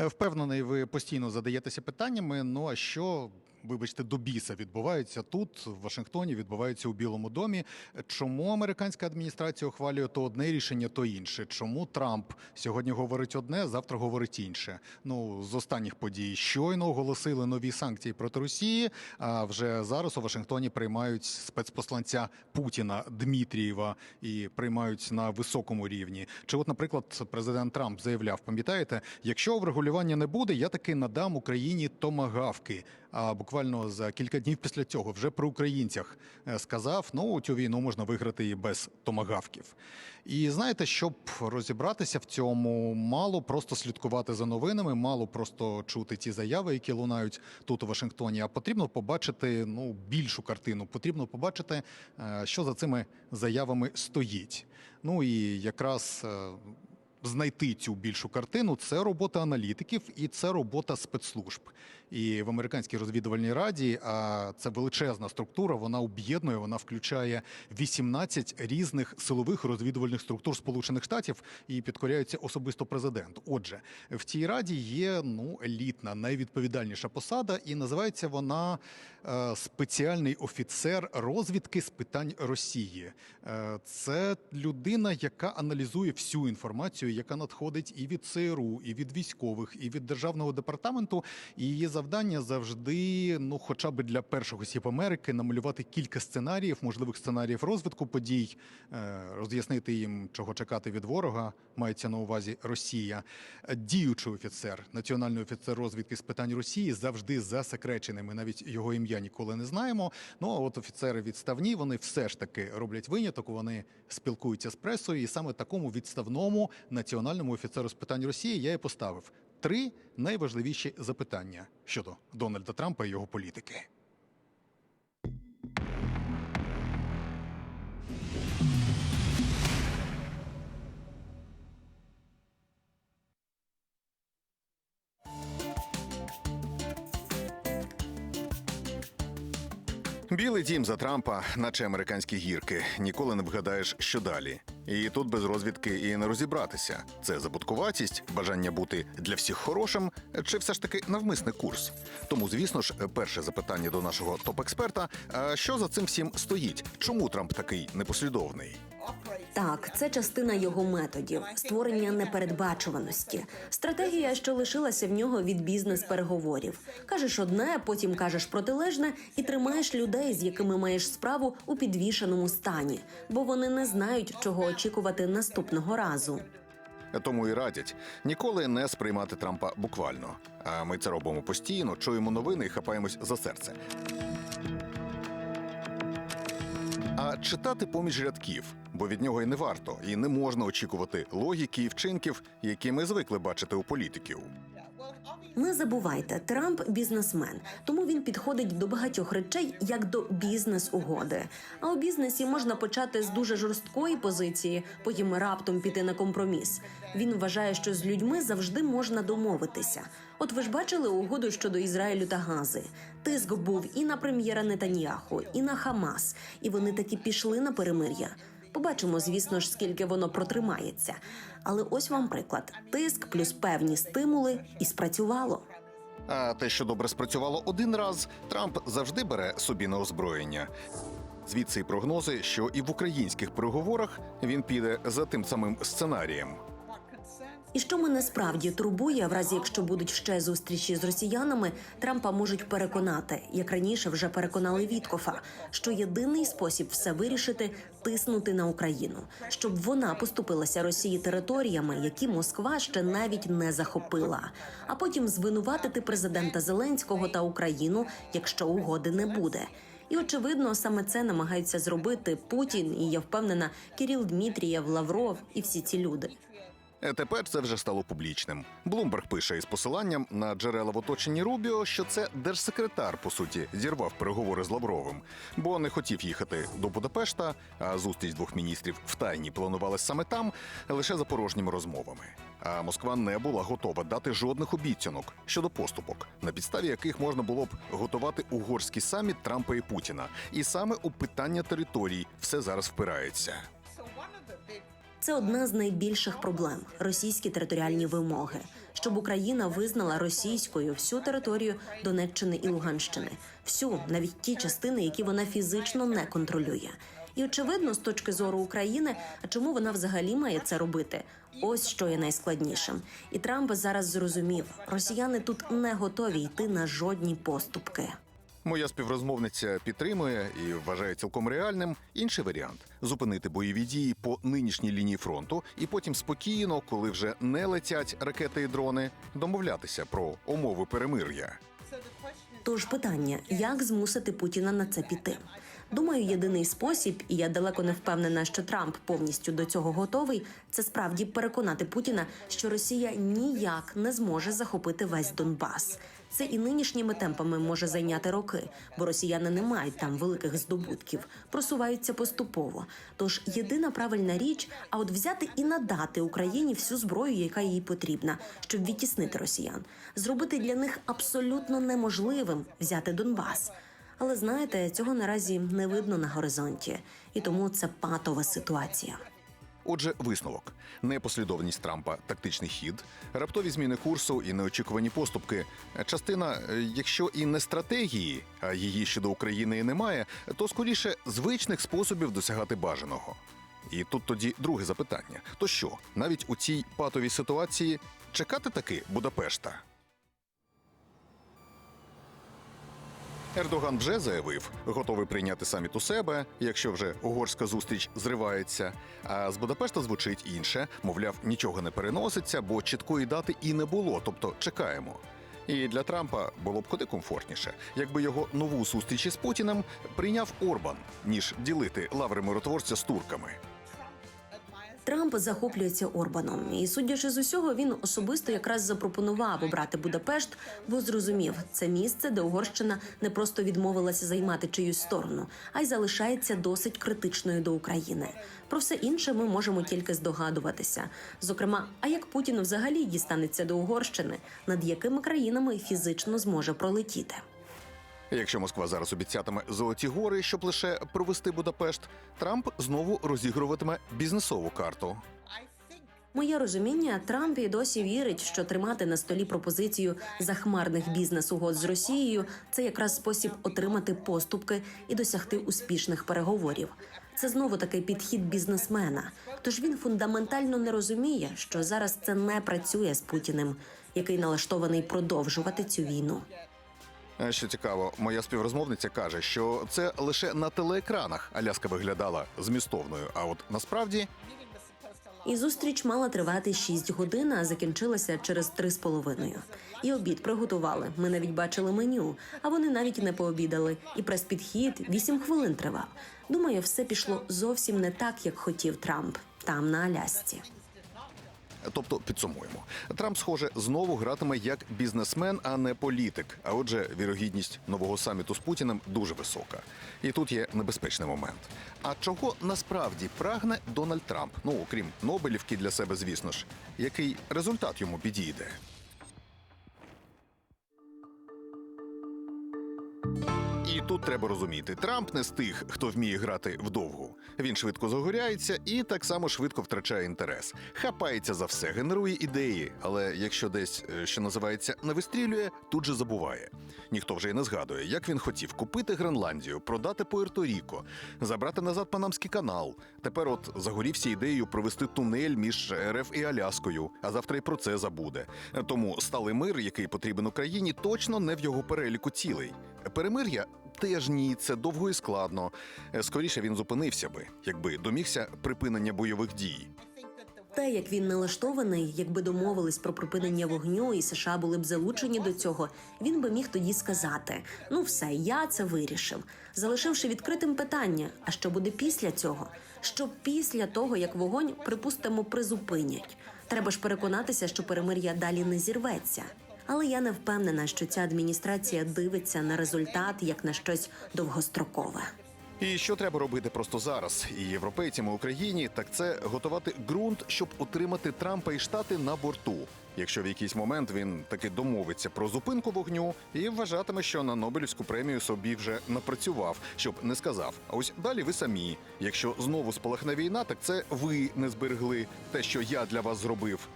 Е, Впевнений, ви постійно задаєтеся питаннями. Ну а що, вибачте, до біса відбувається тут, в Вашингтоні, відбувається у Білому домі. Чому американська адміністрація ухвалює то одне рішення, то інше? Чому Трамп сьогодні говорить одне, завтра говорить інше? Ну з останніх подій щойно оголосили нові санкції проти Росії. А вже зараз у Вашингтоні приймають спецпосланця Путіна Дмитрієва і приймають на високому рівні. Чи, от, наприклад, президент Трамп заявляв, пам'ятаєте, якщо врегулювання не буде, я таки надам Україні томагавки. А буквально за кілька днів після цього вже при українцях е, сказав: ну цю війну можна виграти і без томагавків. І знаєте, щоб розібратися в цьому, мало просто слідкувати за новинами, мало просто чути ті заяви, які лунають тут у Вашингтоні. А потрібно побачити ну більшу картину. Потрібно побачити, е, що за цими заявами стоїть. Ну і якраз. Знайти цю більшу картину це робота аналітиків і це робота спецслужб. І в американській розвідувальній раді а це величезна структура. Вона об'єднує, вона включає 18 різних силових розвідувальних структур Сполучених Штатів і підкоряються особисто президенту. Отже, в цій раді є ну елітна, найвідповідальніша посада, і називається вона е, спеціальний офіцер розвідки з питань Росії. Е, це людина, яка аналізує всю інформацію, яка надходить і від ЦРУ, і від військових, і від державного департаменту. І її завдання завжди, ну, хоча б для перших осіб Америки, намалювати кілька сценаріїв, можливих сценаріїв розвитку подій, е, роз'яснити їм, чого чекати від ворога. Мається на увазі Росія. Діючий офіцер, національний офіцер розвідки з питань Росії завжди засекречений. Ми навіть його ім'я ніколи не знаємо. Ну а от офіцери відставні вони все ж таки роблять виняток. Вони спілкуються з пресою, і саме такому відставному національному офіцеру з питань Росії я і поставив три найважливіші запитання щодо Дональда Трампа і його політики. Білий дім за Трампа, наче американські гірки. Ніколи не вгадаєш, що далі. І тут без розвідки і не розібратися. Це забуткуватість, бажання бути для всіх хорошим, чи все ж таки навмисний курс. Тому, звісно ж, перше запитання до нашого топ-експерта: а що за цим всім стоїть? Чому Трамп такий непослідовний? Так, це частина його методів створення непередбачуваності. Стратегія, що лишилася в нього від бізнес-переговорів. Кажеш одне, потім кажеш протилежне, і тримаєш людей, з якими маєш справу у підвішеному стані, бо вони не знають, чого очікувати наступного разу. Тому і радять ніколи не сприймати Трампа буквально. А ми це робимо постійно, чуємо новини і хапаємось за серце. А читати поміж рядків, бо від нього і не варто, і не можна очікувати логіки і вчинків, які ми звикли бачити у політиків. Не забувайте, Трамп бізнесмен, тому він підходить до багатьох речей як до бізнес-угоди. А у бізнесі можна почати з дуже жорсткої позиції, потім раптом піти на компроміс. Він вважає, що з людьми завжди можна домовитися. От ви ж бачили угоду щодо Ізраїлю та Гази. Тиск був і на прем'єра Нетаньяху, і на Хамас, і вони таки пішли на перемир'я. Побачимо, звісно ж, скільки воно протримається. Але ось вам приклад: тиск плюс певні стимули, і спрацювало. А те, що добре спрацювало один раз, Трамп завжди бере собі на озброєння. Звідси й прогнози, що і в українських переговорах він піде за тим самим сценарієм. І що мене справді турбує, в разі якщо будуть ще зустрічі з росіянами, Трампа можуть переконати, як раніше вже переконали Віткофа, що єдиний спосіб все вирішити тиснути на Україну, щоб вона поступилася Росії територіями, які Москва ще навіть не захопила, а потім звинуватити президента Зеленського та Україну, якщо угоди не буде. І очевидно, саме це намагаються зробити Путін і я впевнена, Кіріл Дмітрієв, Лавров і всі ці люди. Е, Тепер це вже стало публічним. Блумберг пише із посиланням на джерела в оточенні Рубіо, що це держсекретар, по суті, зірвав переговори з Лавровим, бо не хотів їхати до Будапешта, а зустріч двох міністрів втайні планувалась саме там, лише за порожніми розмовами. А Москва не була готова дати жодних обіцянок щодо поступок, на підставі яких можна було б готувати угорський саміт Трампа і Путіна. І саме у питання територій все зараз впирається. Це одна з найбільших проблем російські територіальні вимоги, щоб Україна визнала російською всю територію Донеччини і Луганщини, всю навіть ті частини, які вона фізично не контролює. І очевидно, з точки зору України, а чому вона взагалі має це робити? Ось що є найскладнішим. І Трамп зараз зрозумів, росіяни тут не готові йти на жодні поступки. Моя співрозмовниця підтримує і вважає цілком реальним інший варіант зупинити бойові дії по нинішній лінії фронту, і потім спокійно, коли вже не летять ракети і дрони, домовлятися про умови перемир'я. Тож питання, як змусити Путіна на це піти? Думаю, єдиний спосіб, і я далеко не впевнена, що Трамп повністю до цього готовий, це справді переконати Путіна, що Росія ніяк не зможе захопити весь Донбас. Це і нинішніми темпами може зайняти роки, бо росіяни не мають там великих здобутків, просуваються поступово. Тож єдина правильна річ, а от взяти і надати Україні всю зброю, яка їй потрібна, щоб відтіснити росіян, зробити для них абсолютно неможливим взяти Донбас. Але знаєте, цього наразі не видно на горизонті, і тому це патова ситуація. Отже, висновок: непослідовність Трампа, тактичний хід, раптові зміни курсу і неочікувані поступки. Частина, е, якщо і не стратегії, а її щодо України і немає, то скоріше звичних способів досягати бажаного. І тут тоді друге запитання: то що, навіть у цій патовій ситуації чекати таки Будапешта? Ердоган вже заявив, готовий прийняти саміт у себе, якщо вже угорська зустріч зривається. А з Будапешта звучить інше, мовляв, нічого не переноситься, бо чіткої дати і не було, тобто чекаємо. І для Трампа було б куди комфортніше, якби його нову зустріч із Путіним прийняв Орбан, ніж ділити лаври миротворця з турками. Трамп захоплюється Орбаном, і судячи з усього, він особисто якраз запропонував обрати Будапешт, бо зрозумів, це місце, де Угорщина не просто відмовилася займати чиюсь сторону, а й залишається досить критичною до України. Про все інше ми можемо тільки здогадуватися. Зокрема, а як Путін взагалі дістанеться до Угорщини, над якими країнами фізично зможе пролетіти? Якщо Москва зараз обіцятиме золоті гори, щоб лише провести Будапешт, Трамп знову розігруватиме бізнесову карту. Моє розуміння, Трамп і досі вірить, що тримати на столі пропозицію захмарних бізнес-угод з Росією це якраз спосіб отримати поступки і досягти успішних переговорів. Це знову такий підхід бізнесмена. Тож він фундаментально не розуміє, що зараз це не працює з Путіним, який налаштований продовжувати цю війну. Е, Що цікаво, моя співрозмовниця каже, що це лише на телеекранах Аляска виглядала змістовною. А от насправді І зустріч мала тривати 6 годин, а закінчилася через три з половиною. І обід приготували. Ми навіть бачили меню, а вони навіть не пообідали. І прес-підхід 8 хвилин тривав. Думаю, все пішло зовсім не так, як хотів Трамп там на Алясці. Тобто підсумуємо, Трамп, схоже, знову гратиме як бізнесмен, а не політик. А отже, вірогідність нового саміту з Путіним дуже висока. І тут є небезпечний момент. А чого насправді прагне Дональд Трамп? Ну окрім Нобелівки для себе, звісно ж, який результат йому підійде? Тут треба розуміти, Трамп не з тих, хто вміє грати вдовгу. Він швидко загоряється і так само швидко втрачає інтерес. Хапається за все, генерує ідеї, але якщо десь, е, що називається, не вистрілює, тут же забуває. Ніхто вже й не згадує, як він хотів купити Гренландію, продати Пуерто-Ріко, забрати назад Панамський канал. Тепер от загорівся ідеєю провести тунель між РФ і Аляскою, а завтра й про це забуде. Тому сталий мир, який потрібен Україні, точно не в його переліку цілей. Перемир'я теж ні, це довго і складно. Е, Скоріше він зупинився би, якби домігся припинення бойових дій. Те, як він налаштований, якби домовились про припинення вогню, і США були б залучені до цього, він би міг тоді сказати: ну все, я це вирішив, залишивши відкритим питання: а що буде після цього? Що після того, як вогонь, припустимо, призупинять? Треба ж переконатися, що перемир'я далі не зірветься. Але я не впевнена, що ця адміністрація дивиться на результат як на щось довгострокове. І що треба робити просто зараз і європейцям і Україні, так це готувати ґрунт, щоб утримати Трампа і штати на борту. Якщо в якийсь момент він таки домовиться про зупинку вогню і вважатиме, що на Нобелівську премію собі вже напрацював, щоб не сказав. А ось далі ви самі. Якщо знову спалахне війна, так це ви не зберегли те, що я для вас зробив.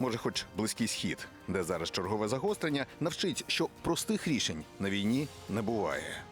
Може, хоч близький схід, де зараз чергове загострення, навчить, що простих рішень на війні не буває.